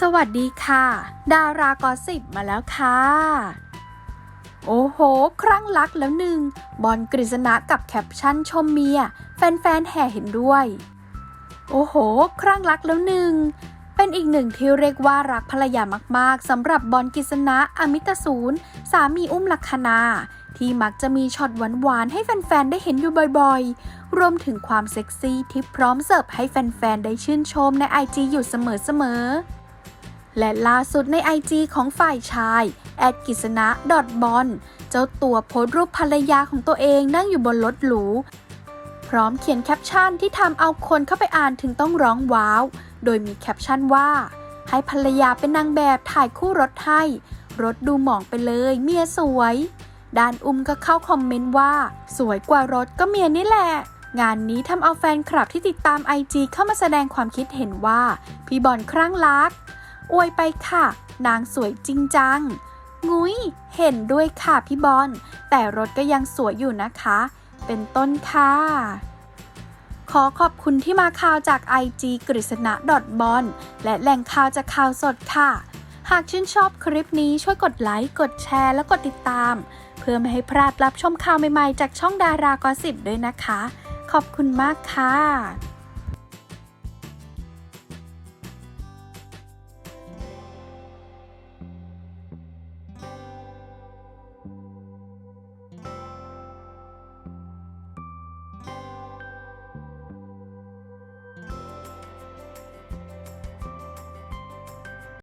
สวัสดีค่ะ ดารากอสิบมาแล้วค่ะ โอ้โห ครั้งรักแล้วหนึ่ง บอลกฤษณะกับแคปชั่นชมเมีย แฟนๆแห่เห็นด้วย โอ้โห ครั้งรักแล้วหนึ่ง เป็นอีกหนึ่งที่เรียกว่ารักภรรยามากๆสำหรับบอลกฤษณะอมิตศูนย์ สามีอุ้มลักษณาที่มักจะมีช็อตหวานๆ ให้แฟนๆ ได้เห็นอยู่บ่อยๆ รวมถึงความเซ็กซี่ที่พร้อมเสิร์ฟให้แฟนๆ ได้ชื่นชมในไอจอยู่เสมอๆ และล่าสุดใน IG ของฝ่ายชาย แอดกิษณะดอทบอลเจ้าตัวโพสต์รูปภรรยาของตัวเองนั่งอยู่บนรถหรู พร้อมเขียนแคปชั่นที่ทำเอาคนเข้าไปอ่านถึงต้องร้องว้าว โดยมีแคปชั่นว่า ให้ภรรยาเป็นนางแบบถ่ายคู่รถให้ รถดูหมองไปเลยเมียสวย ด้านอุ้มก็เข้าคอมเมนต์ว่า สวยกว่ารถก็เมียนี่แหละงานนี้ทำเอาแฟนคลับที่ติดตามไอจีเข้ามาแสดงความคิดเห็นว่า พี่บอลครั่งรัก อวยไปค่ะ นางสวยจริงจัง งุ้ย เห็นด้วยค่ะพี่บอล แต่รถก็ยังสวยอยู่นะคะ เป็นต้นค่ะ ขอขอบคุณที่มาข่าวจาก IG กฤษณะดอทบอลและแหล่งข่าวจากข่าวสดค่ะ หากชื่นชอบคลิปนี้ช่วยกดไลค์ กดแชร์ และกดติดตาม เพื่อไม่ให้พลาดรับชมข่าวใหม่ๆ จากช่องดารากอสิบด้วยนะคะ ขอบคุณมากค่ะ